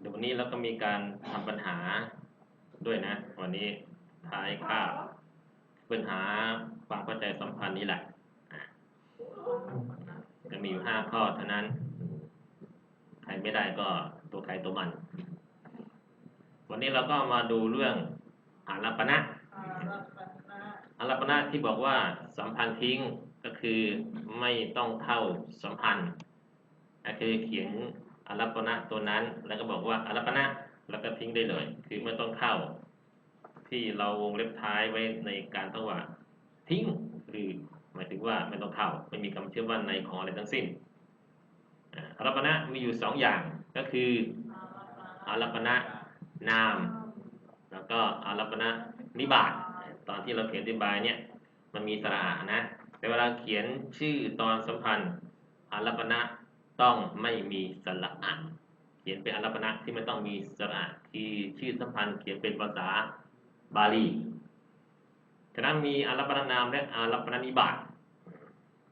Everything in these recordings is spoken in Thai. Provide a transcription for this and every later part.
เดี๋ยววันนี้เราก็มีการทำปัญหาด้วยนะ วันนี้ท้ายคาปัญหาความเข้าใจสัมพันธ์นี้แหละจะมีอยู่ห้าข้อเท่านั้น ใครไม่ได้ก็ตัวใครตัวมัน วันนี้เราก็มาดูเรื่องอารัปปณะอารัปนะอารัปณะที่บอกว่าสัมพันธ์ทิ้งก็คือไม่ต้องเข้าสัมพันธ์ก็คือเขียน อารัปปณะตัวนั้น แล้วก็บอกว่าอารัปปณะแล้วก็ทิ้งได้เลย คือไม่ต้องเข้า ที่เราวงเล็บท้ายไว้ในการต้องว่า ทิ้งหรือหมายถึงว่าไม่ต้องเข้าไม่มีคำเชื่อว่าในของอะไรทั้งสิ้นอารัปปณะมีอยู่สองอย่างก็คืออารัปปณะนาม แล้วก็อารัปปณะนิบาตตอนที่เราเขียนอธิบายเนี่ยมันมีสระนะแต่เวลาเขียนชื่อตอนสัมพันธ์อารัปปณะ ต้องไม่มีสระอะเขียนเป็นอารัปปณะที่ไม่ต้องมีสระอะคือชื่อสัมพันธ์เขียนเป็นภาษาบาลีฉะนั้นมีอารัปปณนามและอารัปปณนิบาต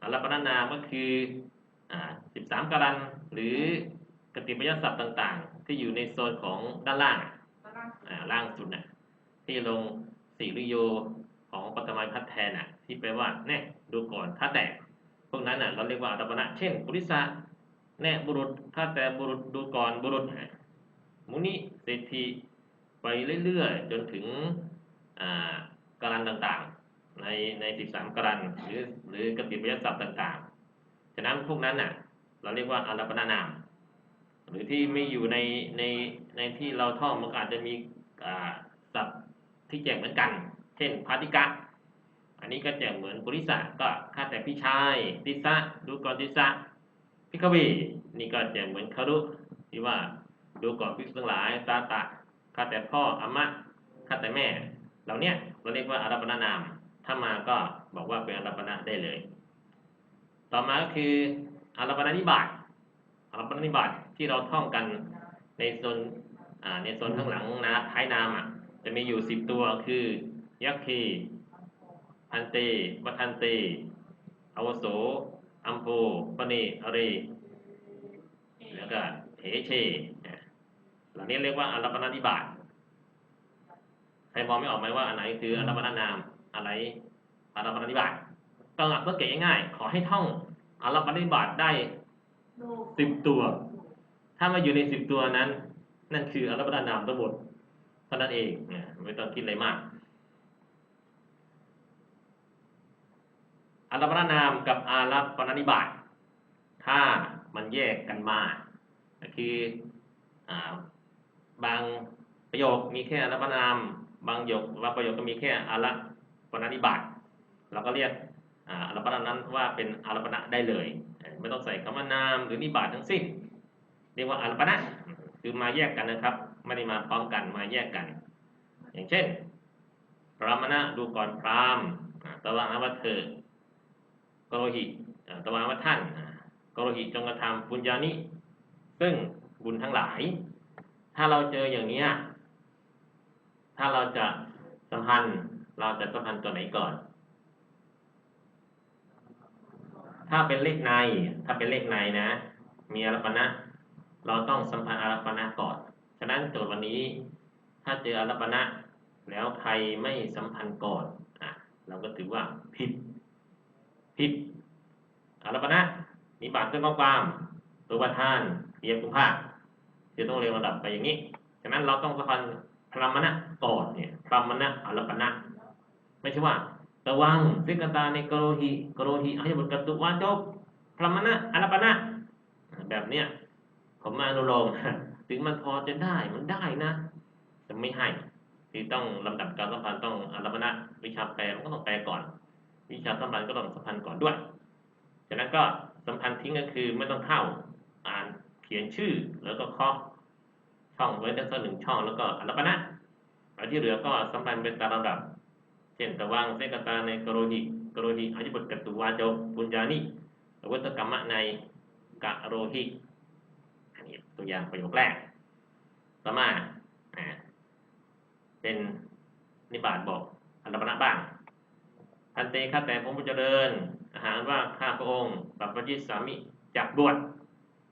อารัปปณนามก็คืออ่า13กรันหรือกติปยศัพท์ต่างๆ ที่อยู่ในโซนของด้านล่างอ่าล่างสุดน่ะที่ลงสีริโยของปฐมพัฒน์แทนน่ะที่แปลว่าแน่ดูก่อนถ้าแตกพวกนั้นน่ะเราเรียกว่าอัตปนะเช่นปุริสะ แน่บุรุษถ้าแต่บุรุษดูก่อนบุรุษมุนิเศรษฐีไปเรื่อยๆ จนถึงอ่ากรันต่างๆ ในใน 13กรันหรือหรือกติปยศัพท์ต่างๆ ฉะนั้นพวกนั้นน่ะ เราเรียกว่าอารัปนานาม หรือที่ไม่อยู่ในในในที่เราท่องมันอาจจะมีศัพท์ที่แจกเหมือนกัน เช่นพาติกะ อันนี้ก็แจกเหมือนปุริสะก็ข้าแต่พี่ชายติสะดูก่อนติสะ พิกเวนี่ก็แจกเหมือนคารุที่ว่าดูก่อนพิกษุทั้งหลายตาตะข้าแต่พ่ออามะข้าแต่แม่เหล่าเนี้ยเราเรียกว่าอารัปนานาม ถ้ามาก็บอกว่าเป็นอารัปนะได้เลย ต่อมาก็คืออารัปนานิบาตอารัปนิบาตที่เราท่องกันในโซนอ่าในโซนข้างหลังนะท้ายนามอะจะมีอยู่สิบตัวคือ ยักคีพันเตวัทันเตอวโส อัมโพปเนอเรแล้วก็เถเชเนี่หล่านี้เรียกว่าอารัปนานิบาตใครมองไม่ออกไหมว่าอันไหนคืออารัปนานามอะไรอารัปนานิบาตต้งหลักสังเกตง่ายๆขอให้ท่องอารัปนานิบาตได้สิบตัว ถ้ามาอยู่ในสิบตัวนั้น นั่นคืออารัปนานามทั้งหมดเท่านั้นเองไม่ต้องคิดอะไรมาก อารัปนานามกับอารัปนนิบาตถ้ามันแยกกันมาคืออบางประโยคมีแค่อารัปนาม บางประโยคบางประโยคก็มีแค่อารัปนนิบาตเราก็เรียกอารัปนานั้นว่าเป็นอารัปนะได้เลย ไม่ต้องใส่คำว่านามหรือนิบาตทั้งสิ้น เรียกว่าอารัปนะคือมาแยกกันนะครับ ไม่ได้มาพร้อมกันมาแยกกัน อย่างเช่นพรามณะดูก่อนพรามตะวันว่าเธอ กโรหิอ่าตะวันว่าท่านกโรหิจงกระทำบุญญานิซึ่งบุญทั้งหลาย ถ้าเราเจออย่างเนี้ยถ้าเราจะสัมพันธ์เราจะสัมพันธ์ตัวไหนก่อน ถ้าเป็นเลขใน ถ้าเป็นเลขในนะ มีอารัปนะเราต้องสัมพันธ์อารัปนะก่อน ฉะนั้นโจทย์วันนี้ ถ้าเจออารัปนะแล้วใครไม่สัมพันธ์ก่อนอะเราก็ถือว่าผิด ผิดอารัปนะมีบาทเครื่องข้อความตัวประธานเรียงกุมภาคจะต้องเรียงระดับไปอย่างนี้ฉะนั้นเราต้องสัมพันธ์พรมณะก่อนเนี่ยพรามณะอารัปนะไม่ใช่ว่าระวังสิกตาในกโรหิกโรหิอายบุตรกตุวาจบพรหมณะอรปนะแบบเนี้ยผมมาอนุโลมถึงมันพอจะได้มันได้นะแต่ไม่ให้คือต้องลำดับการสัมพันธ์ต้องอรปนะวิชาแปลมันก็ต้องแปลก่อน วิชาสัมพันธ์ก็ต้องสัมพันธ์ก่อนด้วยฉะนั้นก็สัมพันธ์ทิ้งก็คือไม่ต้องเข้าอ่านเขียนชื่อแล้วก็เคาะช่องไว้สักหนึ่งช่องแล้วก็อรปนะแล้วที่เหลือก็สัมพันธ์เป็นตามลำดับ เช่นตะวังเสกตาในกโรหิกโรหิอายุบทกตุวาโจปุญญานิอวัตกรรมะในกะโรหิอันนี้ตัวอย่างประโยคแรกต่อมาเป็นนิบาตบอกอันดับนะบ้าง พันเตข้าแต่พระผู้เจริญ อาหารว่าข้าพระองค์ปัปปจิสามิจักบวช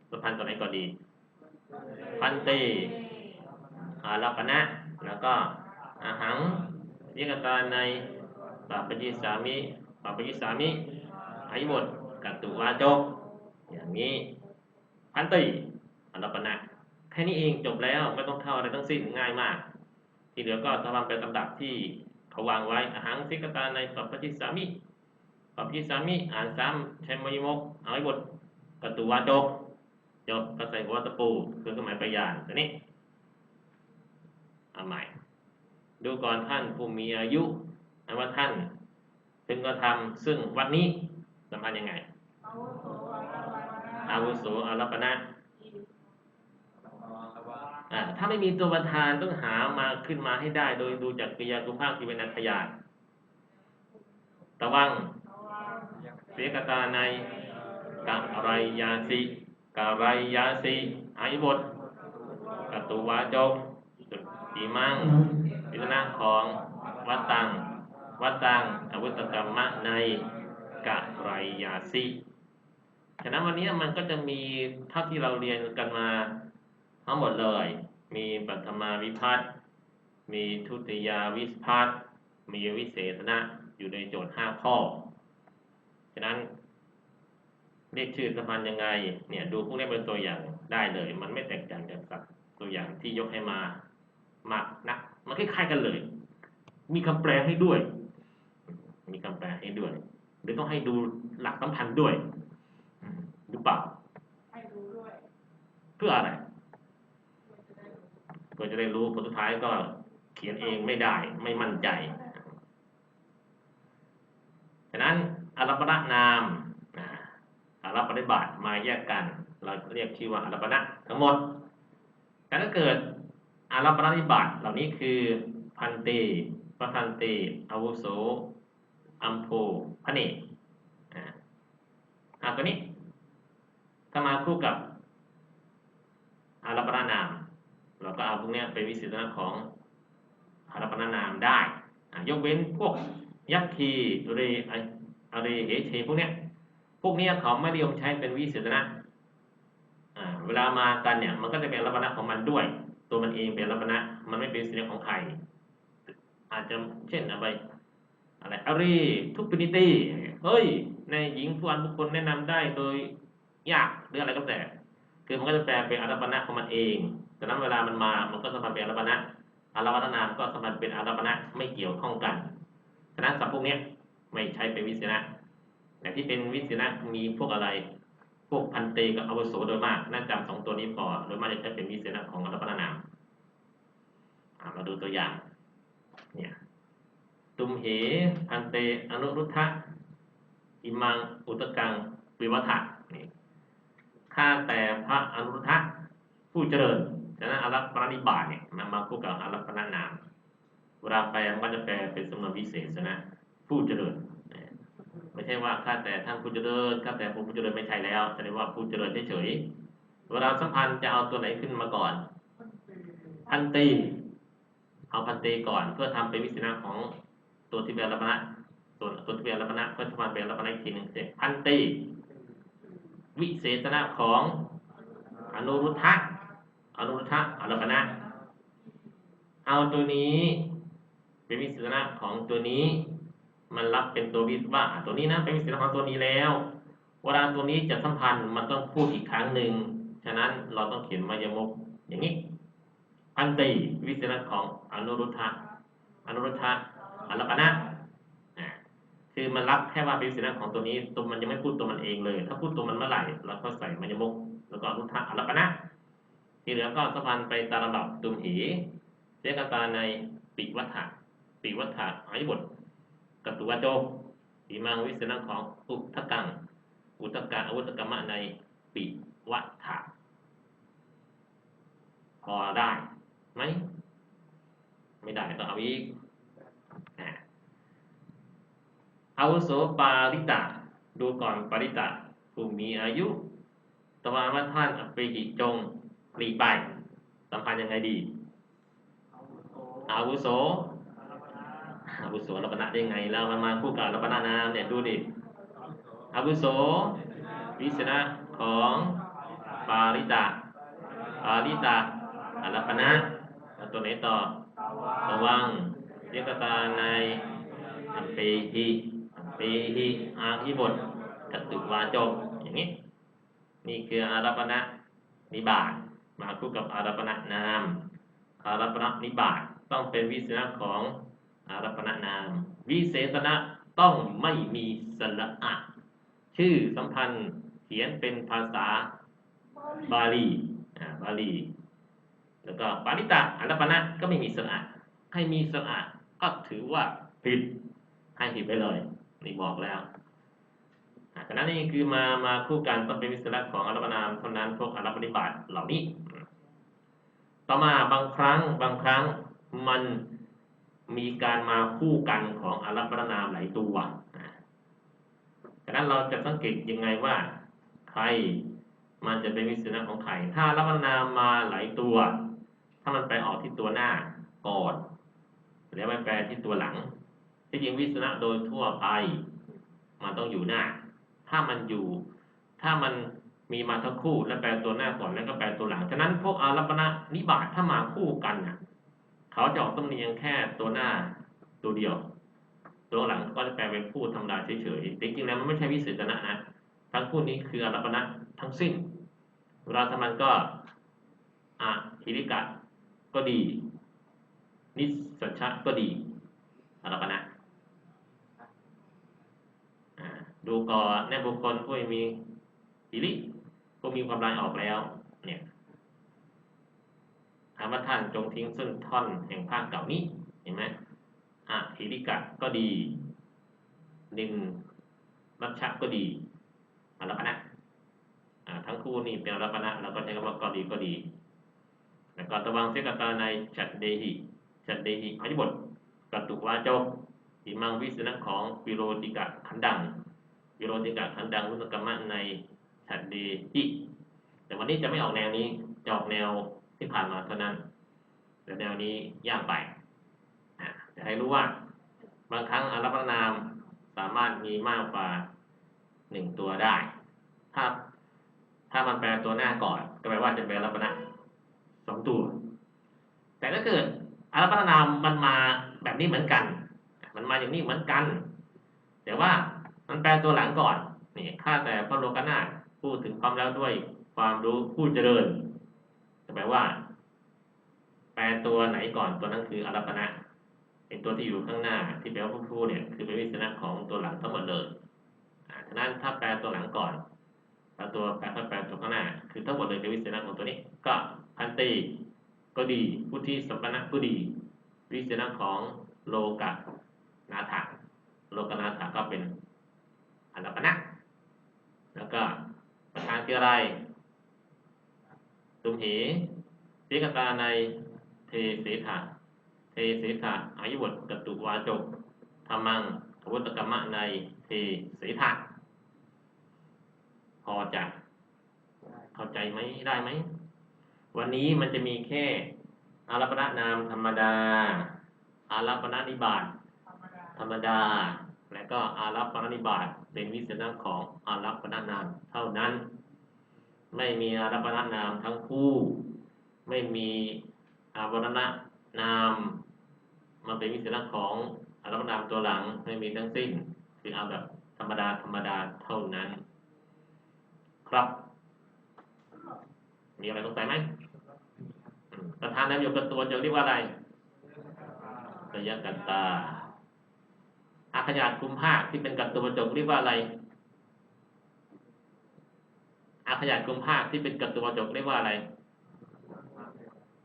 สุพันธ์ตัวไหนก่อนดี พันเตอารัปณะแล้วก็อาหังยิกตาในปัปปยิสามิปัปปยิสามิอายุบทกัตตุวาจก อย่างนี้ พันติอารัปณะแค่นี้เองจบแล้วไม่ต้องเข้าอะไรทั้งสิ้นง่ายมาก ที่เหลือก็ทำเป็นลำดับที่ เขาวางไว้อาหังสิกตาในปัปปยิสามิปัปปยิสามิอ่านซ้ำใช้มยมกเอาไว้บทกัตตุวาจกจบก็ใส่หัวตะปูคือเครื่องหมายประยานตัวนี้เอาใหม่ ดูก่อนท่านผู้มีอายุนะว่าท่านพึงกระทำซึ่งวันนี้สัมพันธ์ยังไงอาวุโสอารัปปนะ อาวุโสอารัปปณะอ่า ถ้าไม่มีตัวประธานต้องหามาขึ้นมาให้ได้ โดยดูจากกริยากุภาคที่เป็นอัธยาตตะวังตะวันเสียกตาในกะไรยาสิกะไรยาสิอายบทกตุวาจกตีมังพิจารณาของวัตตัง วัตตังอวุตกรรมะในกะไรยาสิฉะนั้นวันนี้มันก็จะมีเท่าที่เราเรียนกันมา ทั้งหมดเลย มีปัทมาวิพัตน์มีทุติยาวิพัตน์มีวิเศษณะอยู่ในโจทย์ห้าข้อ ฉะนั้นเรียกชื่อสะพานยังไง เนี่ย ดูพวกนี้เป็นตัวอย่างได้เลย มันไม่แตกต่างจากกับตัวอย่างที่ยกให้มามากนักมันคล้ายๆกันเลย มีคำแปลให้ด้วย มีคำแปลให้ด้วย หรือต้องให้ดูหลักสำคัญด้วยอืมหรือเปล่าให้ดูด้วย เพื่ออะไรเพื่อจะได้รู้ ก็จะได้รู้ผลสุดท้ายก็เขียนเองไม่ได้ไม่มั่นใจ ฉะนั้นอารัปณะนามอารัปฏิบัติมาแยกกัน เราเรียกชื่อว่าอารัปณะทั้งหมด แต่ถ้าเกิดอารัปฏิบัติเหล่านี้คือพันเตปะพันเตอาวุโสอัมโพพระเนกอ่าอ่าตัวนี้ถ้ามาคู่กับอารัปณะนาม พวกนี้เป็นวิสิตนะของอารปณะนามได้ยกเว้นพวกยักคีเรไออาเรเหเชพวกเนี้ยพวกเนี้ยเขาไม่นิยมใช้เป็นวิสิตนะอ่าเวลามากันเนี่ยมันก็จะเป็นอารัปณะของมันด้วย ตัวมันเองเป็นอารัปณะมันไม่เป็นวิสิตของใครอาจจะเช่นอะไรอะไรอารีทุกปินิตี้เฮ้ยในหญิงผู้อันบุคคลแนะนำได้โดยยากหรืออะไรก็แต่ คือมันก็จะแปลเป็นอารัปณะของมันเองฉะนั้นเวลามันมา มันก็สัมพันธ์เป็นอารัปณะอารัปณะนามก็สัมพันธ์เป็นอารัปณะไม่เกี่ยวข้องกันฉะนั้นศัพพวกนี้ไม่ใช้เป็นวิเศษณะแต่ที่เป็นวิเศษณะมีพวกอะไร พวกพันเตกับอวุโสโดยมากน่าจำสองตัวนี้พอโดยมากจะใช้เป็นวิเศษณะของอารัปนามอะมาดูตัวอย่าง เนี่ยตุมเหพันเต อนุรุทธะอิมัง อุตกัง วิวัฏะนี่ ข้าแต่พระอนุทธะผู้เจริญฉะนั้นอารัปนิบาตเนี่ยมันมาคู่กับอารัปนานามเวลาแปลมันก็จะแปลเป็นสำนวิเศษนะผู้เจริญไม่ใช่ว่าข้าแต่ท่านผู้เจริญข้าแต่ผมผู้เจริญไม่ใช่แล้วแสดงว่าผู้เจริญเฉยๆเวลาสัมพันธ์จะเอาตัวไหนขึ้นมาก่อน พันตีเอาพันตีก่อน เพื่อทำเป็นวิสิณะของตัวที่เป็นรัปนะส่วนตัวที่เป็นรัปนะก็จะมาเป็นรัปนะอีกทีหนึ่งเสร็จพันตี วิเศษณะของอนุรุทธะอนุรุทธะอรปนะเอาตัวนี้ เป็นวิเศษณะของตัวนี้ มันรับเป็นตัววิว่าตัวนี้นะเป็นวิเศษณะของตัวนี้แล้วเวลาตัวนี้จะสัมพันธ์มันต้องพูดอีกครั้งหนึ่งฉะนั้นเราต้องเขียนมายมกอย่างนี้พันติวิเศษณะของอนุรุทธะอนุรุทธะอรปนะอะ คือมันรับแค่ว่าเป็นสินะของตัวนี้ตัวมันยังไม่พูดตัวมันเองเลย ถ้าพูดตัวมันเมื่อไหร่เราก็ใส่มายมก แล้วก็อนุทะอรปนะที่เหลือก็สัมพันไปตามลำดับตุมหีเจกตาในปิวัฏฐะปิวัฏฐะอายุบทกัตุวาโจปีมังวิสนะของอุทกัง อุทกะอาวุธกรรมะในปิวัฏฐะพอได้ไหมไม่ได้ต้องเอาอีกอ่า อาวุโสปาริตะ ดูก่อนปาริตะผู้มีอายุ ตวาว่าท่านอภิหิจงหลีกไปสัมพันธ์ยังไงดี อาวุโส อาวุโสรัปนะได้ไงแล้วมันมาคู่กับรัปนะนามเนี่ยดูดิ อาวุโส วิสนะของปาริตะปาริตะอรัปนะตัวไหนต่อตะวันระวังเรียกตาในอัมเปหิ อัมเปหิอาทิบทกตุวาจบอย่างนี้ นี่คืออารัปณะนิบาตมาคู่กับอารัปณะนามอารัปณะนิบาตต้องเป็นวิเศษณะของอารัปณะนาม วิเศษณะต้องไม่มีสระอะชื่อสัมพันธ์เขียนเป็นภาษาบาลีอ่าบาลีแล้วก็ปาริตะอารัปณะก็ไม่มีสระอะให้มีสระอะก็ถือว่าผิดให้ผิดไปเลย นี่บอกแล้วอะฉะนั้นนี่คือมามาคู่กันต้องเป็นวิสระของอารปนามเท่านั้นพวกอารปนิบาตเหล่านี้ ต่อมาบางครั้งบางครั้งมันมีการมาคู่กันของอารปนามหลายตัวอะฉะนั้นเราจะสังเกตยังไงว่าใครมันจะเป็นวิสระของใครถ้าอารปนามมาหลายตัว ถ้ามันไปออกที่ตัวหน้าก่อนแล้วไม่แปลที่ตัวหลัง ที่จริงวิสระโดยทั่วไป มันต้องอยู่หน้า ถ้ามันอยู่ ถ้ามันมีมาทั้งคู่แล้วแปลตัวหน้าก่อนแล้วก็แปลตัวหลัง ฉะนั้นพวกอารัปณะนิบาตถ้ามาคู่กันน่ะ เขาจะออกต้องเนียงแค่ตัวหน้าตัวเดียว ตัวหลังก็จะแปลเป็นคู่ธรรมดาเฉยๆจริงๆแล้วมันไม่ใช่วิเศษณะนะ ทั้งคู่นี้คืออารัปณะทั้งสิ้นเวลาทำมันก็อะฮิริกะก็ดี นิสสัญชะก็ดีอารัปณะ อ่า ดูก่อนในบุคคลผู้มีอิริผู้มีความลายออกแล้ว เนี่ยถามว่าท่านจงทิ้งซึ่งท่อนแห่งภาคเก่านี้ เห็นไหมอะอิริกะก็ดีนินรัชชะก็ดีอารัปณะอ่าทั้งคู่นี่เป็นอรัปณะเราก็ใช้คำว่าก็ดีก็ดีแล้วก็ตะวังเสกตาในฉัดเดหิฉัดเดหิอธิบทกัตตุวาจกอิมังวิสนะของปิโรติกะขันดัง ปิโรติกะขันดังรุตกรรมะในฉัดเดหิแต่วันนี้จะไม่ออกแนวนี้จะออกแนวที่ผ่านมาเท่านั้นแต่แนวนี้ยากไปจะให้รู้ว่า บางครั้งอารัปนามสามารถมีมากกว่าหนึ่งตัวได้ ถ้าถ้ามันแปลตัวหน้าก่อน ก็แปลว่าจะเป็นอรัปนะสองตัว แต่ถ้าเกิดอารัปนามมันมาแบบนี้เหมือนกัน มันมาอย่างนี้เหมือนกัน แต่ว่า มันแปลตัวหลังก่อนนี่ข้าแต่พระโลกนาถพูดถึงความแล้วด้วยความรู้ผู้เจริญจะแปลว่า แปลตัวไหนก่อนตัวนั้นคืออรัปนะไอตัวที่อยู่ข้างหน้า ที่แปลว่าผู้เนี่ยคือเป็นวิสนะของตัวหลังทั้งหมดเลยอ่าฉะนั้นถ้าแปลตัวหลังก่อนแปลตัวแปลแปลตัวข้างหน้า คือทั้งหมดเลยเป็นวิสนะของตัวนี้ ก็พันตีก็ดีผู้ที่สัมปนะก็ดี วิสนะของโลกะนาถะโลกนาถะก็เป็นดับนะ แล้วก็ประธาน คืออะไรตุมเหปิกตาในเทเสถะเทเสถะอายุบทกตุวาจกธรรมังขวุตกรรมะในเทเสถะพอจะเข้าใจไหมได้ไหม วันนี้มันจะมีแค่อารัปนานามธรรมดา อารัปนานิบาตธรรมดา และก็อารัปปนิบาตเป็นวิเศษณะของอารัปปนนามเท่านั้น ไม่มีอารัปปนนามทั้งคู่ ไม่มีอาวรณะนามมาเป็นวิเศษณะของอารัปปนามตัวหลังไม่มีทั้งสิ้นคือเอาแบบธรรมดาธรรมดาเท่านั้น ครับ มีอะไรสงสัยไหมประธานนามยกตัวจะเรียกว่าอะไรสยกันตาอาขยาตคุมภาคที่เป็นกัตตุวจกเรียกว่าอะไร อาขยาตคุมภาคที่เป็นกับตัวจกเรียกว่าอะไร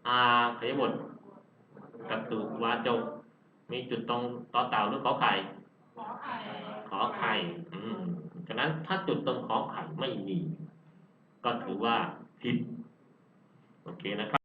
อาขยบทกับตัวาจก มีจุดตรงต่อเต่าหรือขอไข่ขอไข่ ขอไข่อืมฉะนั้นถ้าจุดตรงขอไข่ไม่มี ก็ถือว่าผิด โอเคนะครับ